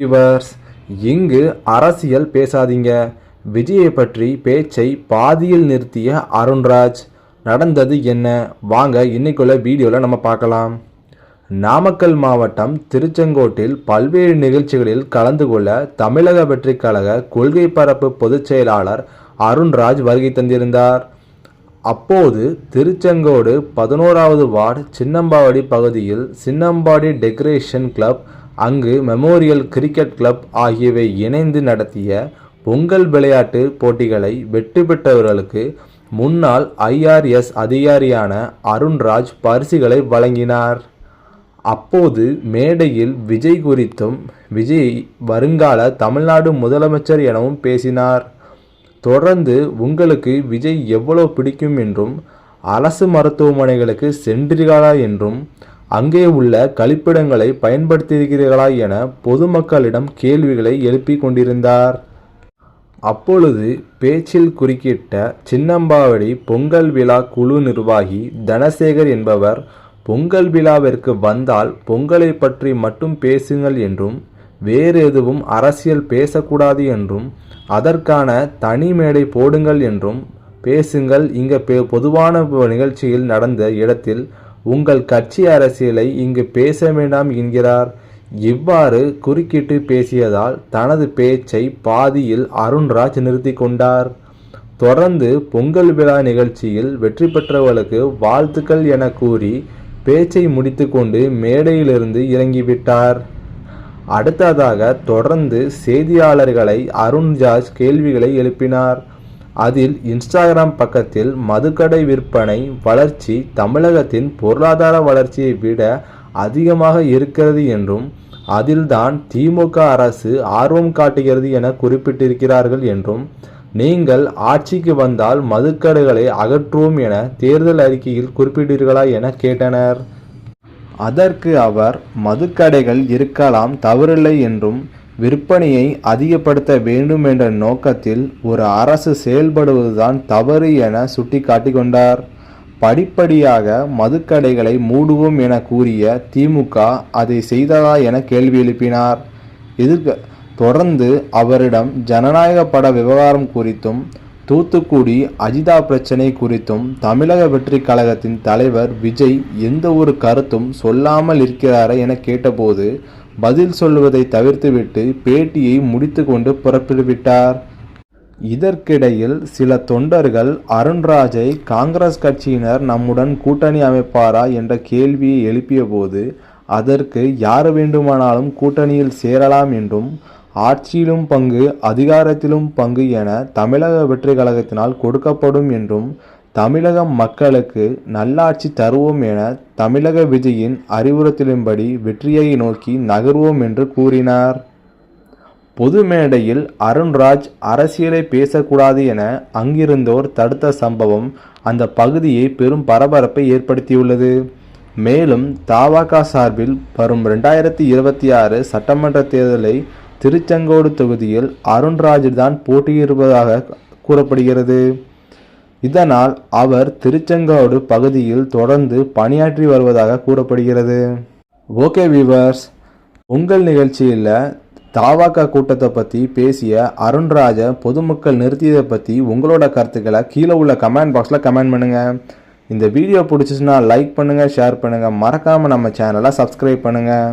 Viewers இங்கு அரசியல் பேசாதீங்க. விஜயை பற்றி பேச்சை பாதியில் நிறுத்திய அருண்ராஜ் நடந்தது என்ன? வாங்க இன்னைக்குள்ள வீடியோவில் நம்ம பார்க்கலாம். நாமக்கல் மாவட்டம் திருச்செங்கோட்டில் பல்வேறு நிகழ்ச்சிகளில் கலந்து கொள்ள தமிழக வெற்றிக் கழக கொள்கை பரப்பு பொதுச் செயலாளர் அருண்ராஜ் வருகை தந்திருந்தார். அப்போது திருச்செங்கோடு பதினோராவது வார்டு சின்னம்பாவடி பகுதியில் சின்னம்பாடி டெக்கரேஷன் கிளப் அங்கு மெமோரியல் கிரிக்கெட் கிளப் ஆகியவை இணைந்து நடத்திய பொங்கல் விளையாட்டு போட்டிகளை வெற்றி பெற்றவர்களுக்கு முன்னாள் ஐஆர்எஸ் அதிகாரியான அருண்ராஜ் பரிசுகளை வழங்கினார். அப்போது மேடையில் விஜய் குறித்தும் விஜய் வருங்கால தமிழ்நாடு முதலமைச்சர் எனவும் பேசினார். தொடர்ந்து உங்களுக்கு விஜய் எவ்வளவு பிடிக்கும் என்றும் அரசு மருத்துவமனைகளுக்கு சென்றிருக்காரா என்றும் அங்கே உள்ள கழிப்பிடங்களை பயன்படுத்தியிருக்கிறீர்களா என பொதுமக்களிடம் கேள்விகளை எழுப்பிக் கொண்டிருந்தார். அப்பொழுது பேச்சில் குறுக்கிட்ட சின்னம்பாவடி பொங்கல் விழா குழு நிர்வாகி தனசேகர் என்பவர் பொங்கல் விழாவிற்கு வந்தால் பொங்கலை பற்றி மட்டும் பேசுங்கள் என்றும் வேறு எதுவும் அரசியல் பேசக்கூடாது என்றும் அதற்கான தனி மேடை போடுங்கள் என்றும் பேசுங்கள் இங்க பெ- பொதுவான நிகழ்ச்சியில் நடந்த இடத்தில் உங்கள் கட்சி அரசியலை இங்கு பேச வேண்டாம் என்கிறார். இவ்வாறு குறுக்கிட்டு பேசியதால் தனது பேச்சை பாதியில் அருண்ராஜ் நிறுத்தி கொண்டார். தொடர்ந்து பொங்கல் விழா நிகழ்ச்சியில் வெற்றி பெற்றவர்களுக்கு வாழ்த்துக்கள் என கூறி பேச்சை முடித்துக்கொண்டு மேடையிலிருந்து இறங்கிவிட்டார். அடுத்ததாக தொடர்ந்து செய்தியாளர்களை அருண்ராஜ் கேள்விகளை எழுப்பினார். அதில் இன்ஸ்டாகிராம் பக்கத்தில் மதுக்கடை விற்பனை வளர்ச்சி தமிழகத்தின் பொருளாதார வளர்ச்சியை விட அதிகமாக இருக்கிறது என்றும் அதில்தான் திமுக அரசு ஆர்வம் காட்டுகிறது என குறிப்பிட்டிருக்கிறார்கள் என்றும் நீங்கள் ஆட்சிக்கு வந்தால் மதுக்கடைகளை அகற்றுவோம் என தேர்தல் அறிக்கையில் குறிப்பிட்டீர்களா என கேட்டனர். அதற்கு அவர் மதுக்கடைகள் இருக்கலாம் தவறில்லை என்றும் விற்பனையை அதிகப்படுத்த வேண்டும் என்ற நோக்கத்தில் ஒரு அரசு செயல்படுவதுதான் தவறு என சுட்டிக்காட்டி கொண்டார். படிப்படியாக மதுக்கடைகளை மூடுவோம் என கூறிய திமுக அதை செய்ததா என கேள்வி எழுப்பினார். எதிர்க தொடர்ந்து அவரிடம் ஜனநாயக பட விவகாரம் குறித்தும் தூத்துக்குடி அஜிதா பிரச்சனை குறித்தும் தமிழக வெற்றி கழகத்தின் தலைவர் விஜய் எந்த ஒரு கருத்தும் சொல்லாமல் இருக்கிறாரா என கேட்டபோது பதில் சொல்வதை தவிர்த்துவிட்டு பேட்டியை முடித்துக்கொண்டு புறப்பட்டுவிட்டார் இதற்கிடையில் சில தொண்டர்கள் அருண்ராஜை காங்கிரஸ் கட்சியினர் நம்முடன் கூட்டணி அமைப்பாரா? என்ற கேள்வியை எழுப்பியபோது அதற்கு யார் வேண்டுமானாலும் கூட்டணியில் சேரலாம் என்றும் ஆட்சியிலும் பங்கு அதிகாரத்திலும் பங்கு என தமிழக வெற்றி கழகத்தினால் கொடுக்கப்படும் என்றும் தமிழக மக்களுக்கு நல்லாட்சி தருவோம் என தமிழக விஜயின் அறிவுறுத்தலின்படி வெற்றியை நோக்கி நகர்வோம் என்று கூறினார். பொது மேடையில் அருண்ராஜ் அரசியலை பேசக்கூடாது என அங்கிருந்தோர் தடுத்த சம்பவம் அந்த பகுதியை பெரும் பரபரப்பை ஏற்படுத்தியுள்ளது. மேலும் தாவாகா சார்பில் வரும் ரெண்டாயிரத்தி இருபத்தி ஆறு சட்டமன்ற தேர்தலை திருச்செங்கோடு தொகுதியில் அருண்ராஜ் தான் போட்டியிடுவதாக கூறப்படுகிறது. இதனால் அவர் திருச்செங்கோடு பகுதியில் தொடர்ந்து பணியாற்றி வருவதாக கூறப்படுகிறது. ஓகே வியூவர்ஸ் உங்கள் நிகழ்ச்சியில் தாவாக்கா கூட்டத்தை பற்றி பேசிய அருண்ராஜ பொதுமக்கள் நிறுத்தியதை பற்றி உங்களோட கருத்துக்களை கீழே உள்ள கமெண்ட் பாக்ஸில் கமெண்ட் பண்ணுங்கள் இந்த வீடியோ பிடிச்சிச்சுன்னா லைக் பண்ணுங்கள் ஷேர் பண்ணுங்கள் மறக்காமல் நம்ம சேனலை சப்ஸ்கிரைப் பண்ணுங்கள்